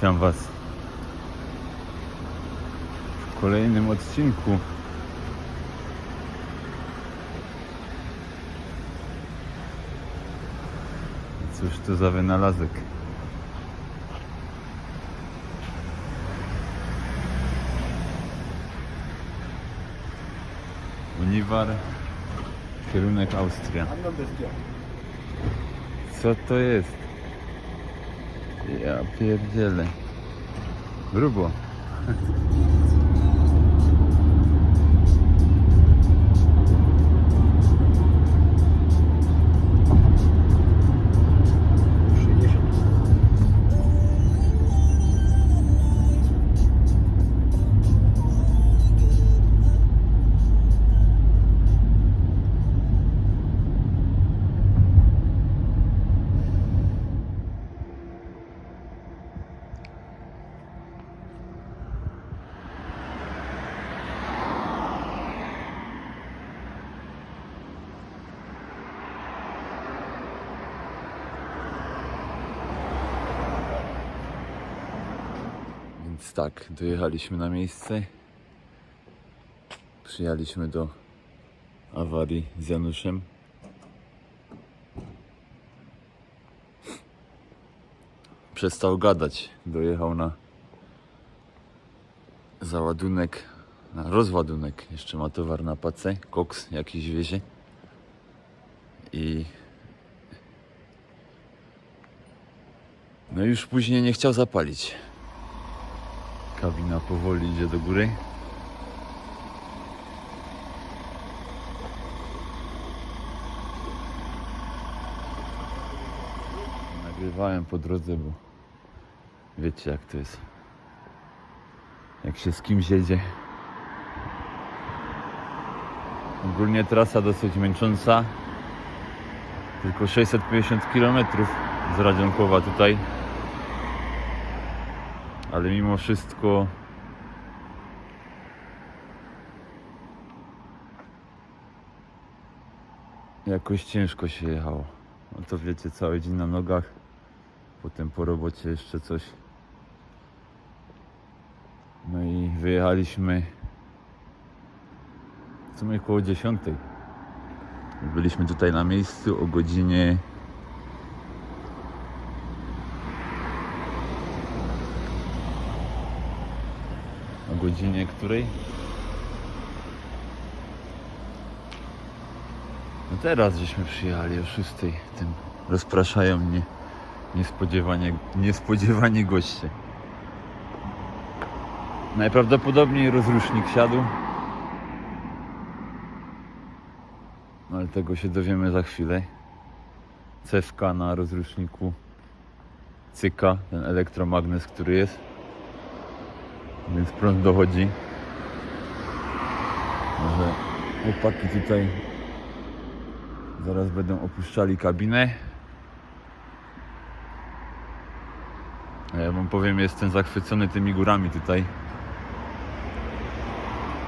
Witam Was w kolejnym odcinku. Cóż to za wynalazek? Uniwar, kierunek Austria. Co to jest? Я пиздец. Грубо. Tak, dojechaliśmy na miejsce. Przyjechaliśmy do awarii z Januszem. Przestał gadać. Dojechał na załadunek, na rozładunek. Jeszcze ma towar na pacę, koks jakiś wiezie. I no już później nie chciał zapalić. Kabina powoli idzie do góry. Nagrywałem po drodze, bo wiecie jak to jest. Jak się z kimś jedzie. Ogólnie trasa dosyć męcząca. Tylko 650 km z Radzionkowa tutaj ale mimo wszystko jakoś ciężko się jechało. No to wiecie, cały dzień na nogach, potem po robocie jeszcze coś. No i wyjechaliśmy w sumie około 10. Byliśmy tutaj na miejscu o godzinie godzinie której? No teraz żeśmy przyjechali o 6. Tym rozpraszają mnie niespodziewanie, niespodziewanie goście. Najprawdopodobniej rozrusznik siadł. No ale tego się dowiemy za chwilę. Cewka na rozruszniku cyka, ten elektromagnes, który jest więc prąd dochodzi. Może chłopaki tutaj zaraz będą opuszczali kabinę. A ja wam powiem, jestem zachwycony tymi górami tutaj.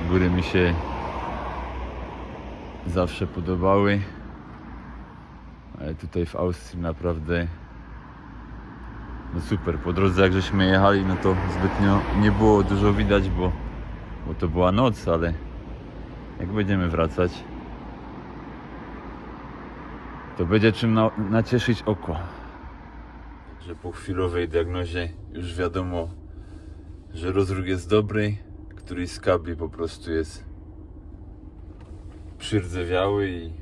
Góry mi się zawsze podobały. Ale tutaj w Austrii naprawdę no super, po drodze jak żeśmy jechali, no to zbytnio nie było dużo widać, bo, bo to była noc, ale jak będziemy wracać, to będzie czym na, nacieszyć oko. Także po chwilowej diagnozie już wiadomo, że rozruch jest dobry, któryś z kabli po prostu jest przyrdzewiały i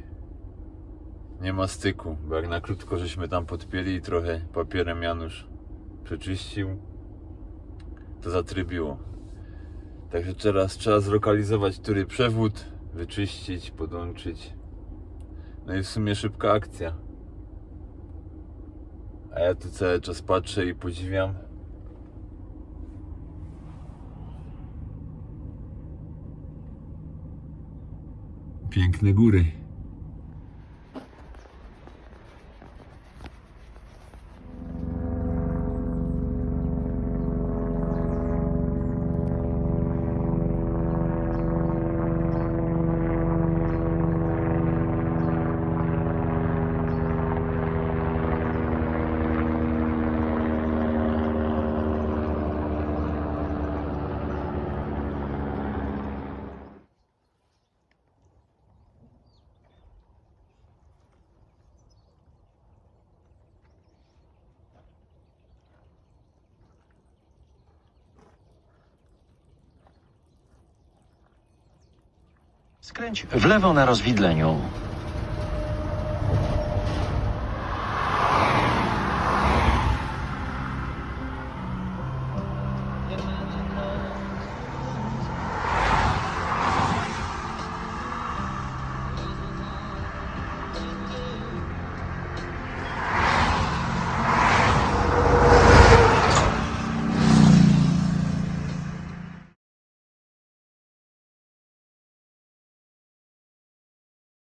nie ma styku, bo jak na krótko żeśmy tam podpięli i trochę papierem Janusz przeczyścił, to zatrybiło. Także teraz trzeba zlokalizować który przewód, wyczyścić, podłączyć. No i w sumie szybka akcja. A ja tu cały czas patrzę i podziwiam. Piękne góry. Skręć w lewo na rozwidleniu.